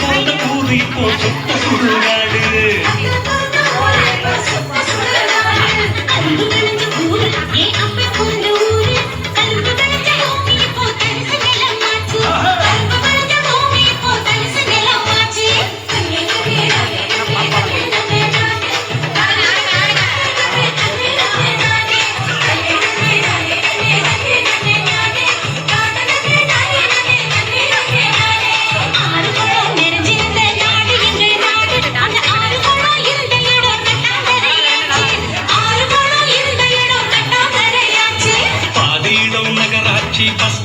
பூந்த பூவி போட்டு சுடுகாடு keep us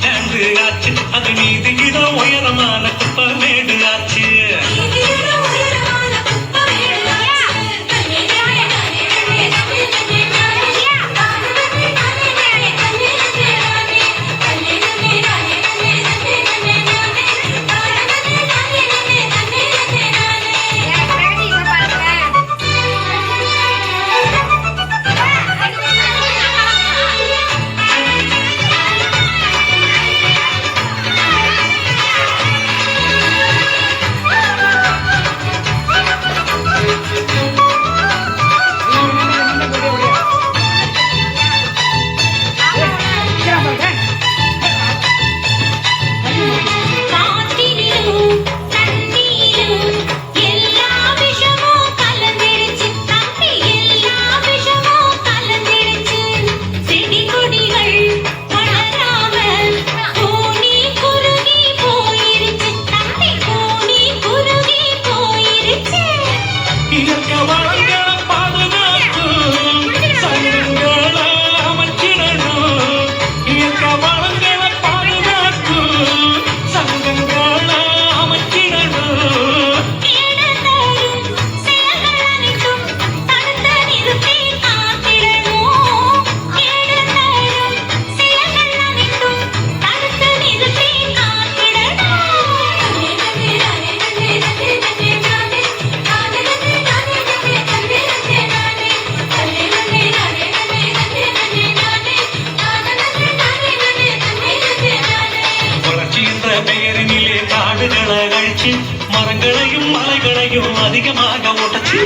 நிழல்கள் மரங்களையும் மலைகளையும் அதிகமாக உடச்சு